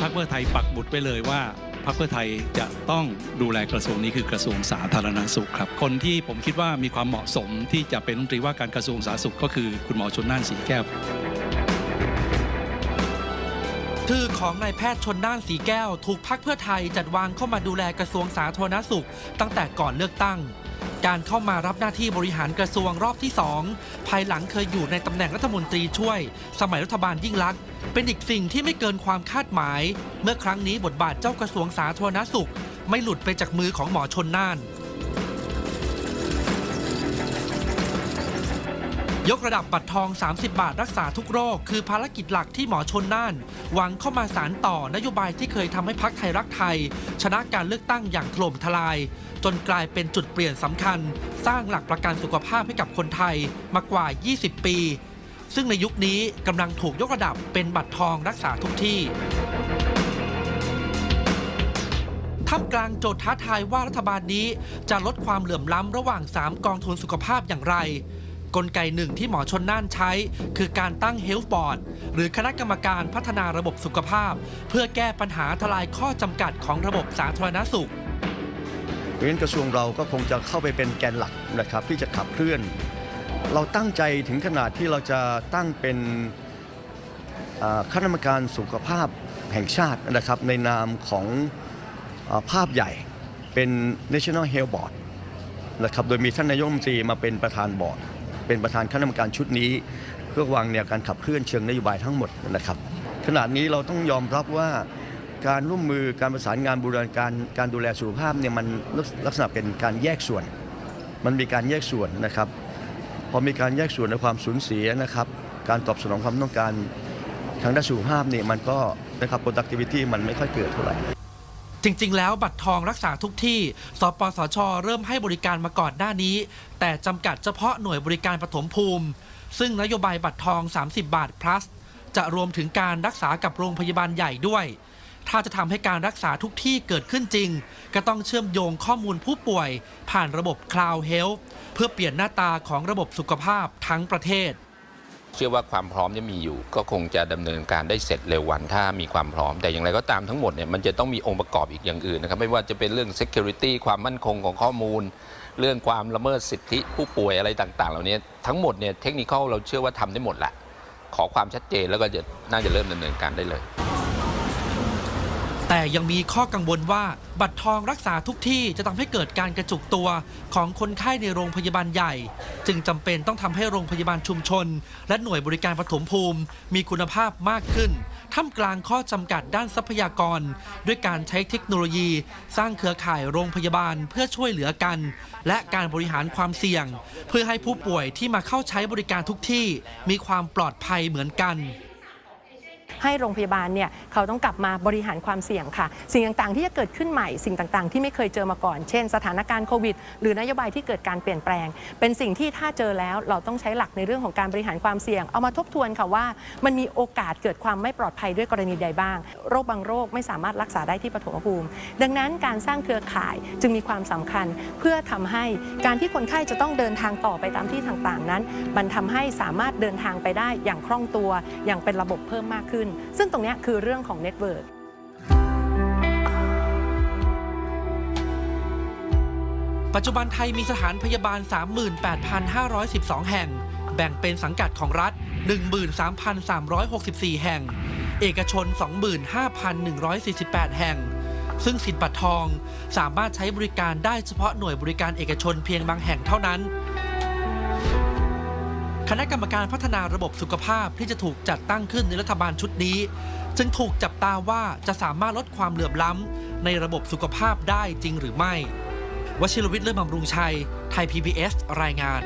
พรรคเพื่อไทยปักหมุดไว้เลยว่าพรรคเพื่อไทยจะต้องดูแลกระทรวงนี้คือกระทรวงสาธารณสุขครับ คนที่ผมคิดว่ามีความเหมาะสมที่จะเป็นรัฐมนตรีว่าการกระทรวงสาธารณสุขก็คือคุณหมอชนน่านสีแก้วชื่อของนายแพทย์ชนน่านสีแก้ว ถูกพักเพื่อไทยจัดวางเข้ามาดูแลกระทรวงสาธารณสุข ตั้งแต่ก่อนเลือกตั้ง การเข้ามารับหน้าที่บริหารกระทรวงรอบที่ 2 ภายหลังเคยอยู่ในตำแหน่งรัฐมนตรีช่วย สมัยรัฐบาลยิ่งลักษณ์เป็นอีกสิ่งที่ไม่เกินความคาดหมาย เมื่อครั้งนี้บทบาทเจ้ากระทรวงสาธารณสุข ไม่หลุดไปจากมือของหมอชนน่าน ยกระดับบัตรทอง 30 บาทรักษาทุกโรค คือภารกิจหลักที่หมอชนน่าน หวังเข้ามาสารต่อนโยบายที่เคยทำให้พักไทยรักไทย ชนะการเลือกตั้งอย่างถล่มทลาย จนกลายเป็นจุดเปลี่ยนสำคัญ สร้างหลักประกันสุขภาพให้กับคนไทยมากว่า 20 ปี ซึ่งในยุคนี้กำลังถูกยกระดับเป็นบัตรทองรักษาทุกที่ท่ามกลางโจทย์ท้าทายว่ารัฐบาลนี้จะลดความเหลื่อมล้ำระหว่าง 3 กองทุนสุขภาพอย่างไร กลไกหนึ่งที่หมอชนน่านใช้ คือการตั้งเฮลท์บอร์ดหรือคณะกรรมการพัฒนาระบบสุขภาพ เพื่อแก้ปัญหาทลายข้อจำกัดของระบบสาธารณสุขเพราะฉะนั้นกระทรวงเราก็คงจะเข้าไปเป็นแกนหลักนะครับที่จะขับเคลื่อน เราตั้งใจถึงขนาดที่เราจะตั้งเป็นคณะกรรมการสุขภาพแห่งชาตินะครับในนามของอภาพใหญ่เป็น National Health Board นะครับ โดยมีท่านนายกรัฐมนตรีมาเป็นประธานบอร์ด เป็นประธานคณะกรรมการชุดนี้ เพื่อวางแนวการขับเคลื่อนเชิงนโยบายทั้งหมดนะครับ ขณะนี้เราต้องยอมรับว่าการร่วมมือการประสานงานบูรณาการการดูแลสุขภาพเนี่ยมันลักษณะเป็นการแยกส่วน มันมีการแยกส่วนนะครับ พอมีการแยกส่วนในความสูญเสียนะครับ การตอบสนองความต้องการทางด้านสุขภาพเนี่ยมันก็นะครับ productivity มันไม่ค่อยเกิดเท่าไหร่ จริง ๆ แล้วบัตรทองรักษาทุกที่ สปสช เริ่มให้บริการมาก่อนหน้านี้ แต่จำกัดเฉพาะหน่วยบริการปฐมภูมิ ซึ่งนโยบายบัตรทอง 30 บาท plus จะรวมถึงการรักษากับโรงพยาบาลใหญ่ด้วย ถ้าจะทำให้การรักษาทุกที่เกิดขึ้นจริง ก็ต้องเชื่อมโยงข้อมูลผู้ป่วย ผ่านระบบ Cloud Health เพื่อเปลี่ยนหน้าตาของระบบสุขภาพทั้งประเทศ เชื่อว่าความพร้อมจะมีอยู่ ก็คงจะดำเนินการได้เสร็จเร็ววันถ้ามีความพร้อม แต่อย่างไรก็ตามทั้งหมดเนี่ยมันจะต้องมีองค์ประกอบอีกอย่างอื่นนะครับ ไม่ว่าจะเป็นเรื่อง security ความมั่นคงของข้อมูล เรื่องความละเมิดสิทธิผู้ป่วยอะไรต่างๆ เหล่านี้ทั้งหมดเนี่ยเทคนิคเราเชื่อว่าทำได้หมดแหละขอความชัดเจนแล้วก็จะน่าจะเริ่มดำเนินการได้เลย แต่ยังมีข้อกังวลว่าบัตรทองรักษาทุกที่จะทำให้เกิดการกระจุกตัวของคนไข้ในโรงพยาบาลใหญ่ จึงจำเป็นต้องทำให้โรงพยาบาลชุมชน และหน่วยบริการปฐมภูมิ มีคุณภาพมากขึ้นท่ามกลางข้อจำกัดด้านทรัพยากร ด้วยการใช้เทคโนโลยี สร้างเครือข่ายโรงพยาบาลเพื่อช่วยเหลือกัน และการบริหารความเสี่ยง เพื่อให้ผู้ป่วยที่มาเข้าใช้บริการทุกที่ มีความปลอดภัยเหมือนกัน ให้โรงพยาบาลเนี่ยเขาต้องกลับมาบริหารความเสี่ยงค่ะ สิ่งต่างๆ ที่จะเกิดขึ้นใหม่สิ่งต่างๆ ที่ไม่เคยเจอมาก่อน เช่น สถานการณ์โควิด หรือนโยบายที่เกิดการเปลี่ยนแปลง เป็นสิ่งที่ถ้าเจอแล้วเราต้องใช้หลักในเรื่องของการบริหารความเสี่ยง เอามาทบทวนค่ะว่า มันมีโอกาสเกิดความไม่ปลอดภัยด้วยกรณีใดบ้าง โรคบางโรคไม่สามารถรักษาได้ที่ปฐมภูมิ ดังนั้นการสร้างเครือข่ายจึงมีความสำคัญเพื่อทำให้การที่คนไข้จะต้องเดินทางต่อไปตามที่ต่างๆนั้น มันทำให้สามารถเดินทางไปได้อย่างคล่องตัว อย่างเป็นระบบเพิ่มมากขึ้นซึ่งตรงนี้คือเรื่องของเน็ตเวิร์กปัจจุบันไทยมีสถานพยาบาล 38,512 แห่ง แบ่งเป็นสังกัดของรัฐ 13,364 แห่ง เอกชน 25,148 แห่ง ซึ่งสิทธิ์บัตรทองสามารถใช้บริการได้เฉพาะหน่วยบริการเอกชนเพียงบางแห่งเท่านั้น คณะกรรมการพัฒนาระบบสุขภาพที่จะถูกจัดตั้งขึ้นในรัฐบาลชุดนี้ จึงถูกจับตาว่าจะสามารถลดความเหลื่อมล้ำในระบบสุขภาพได้จริงหรือไม่ วชิรวิทย์เลื่อนบำรุงชัย ไทย PBS รายงาน